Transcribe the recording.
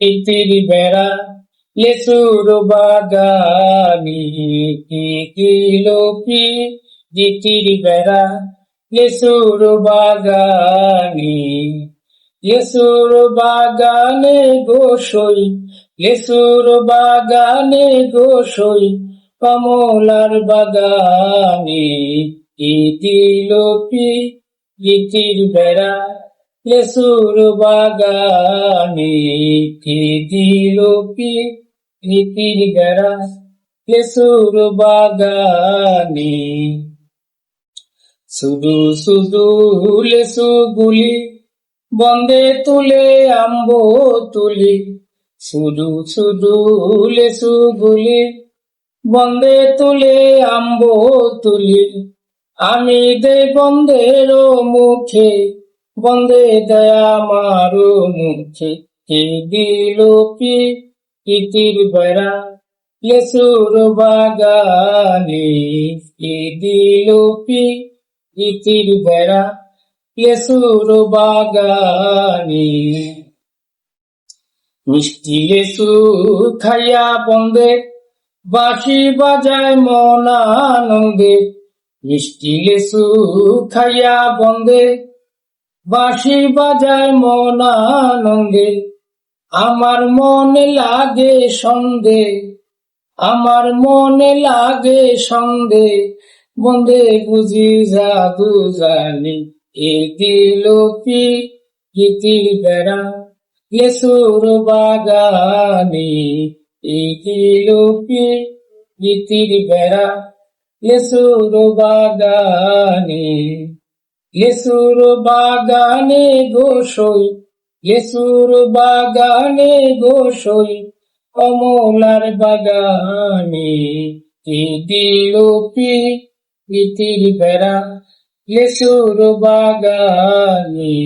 ইতির বেড়া লেসুর বাগানি কি জিতির বেড়া লেসুর বাগানি লেসুর বাগানে গোসই লেসুর বাগানে গোসই কমলার বাগানে ইতি লোকি জিতির বেড়া লেসুর বাগানে কি দিল কি রীতির লেসুর বাগানে। শুধু শুধু লেসু গুলি বন্দে তুলে, আম্ব তুলি। শুধু শুধু লেসু গুলি বন্দে তুলে, আম্ব তুলি। আমি দে বন্দের মুখে বন্দে দয়া মারো মুখে কে দিল কি ইতির বেড়া লেসুর বাগানে কে দিল কি ইতির বেড়া লেসুর বাগানে। মিষ্টি লেসু খাইয়া বন্দে, বাঁশি বাজায় মন আনন্দে। মিষ্টি লেসু খাইয়া বন্দে বাঁশি বাজায় মন আনন্দে। আমার মনে লাগে সন্দে আমার মনে লাগে সন্দে বন্দে বুঝি জাদু জানি। এ দিল কি গীতির বেড়া লেসুর বাগানে। এ দিল কি গীতির বেড়া লেসুর বাগানে। লেসুর বাগানে গোসই ইসুর বাগানে গোসই কমলার বাগানে দিলোপি ইতির বেড়া ইসুর বাগানে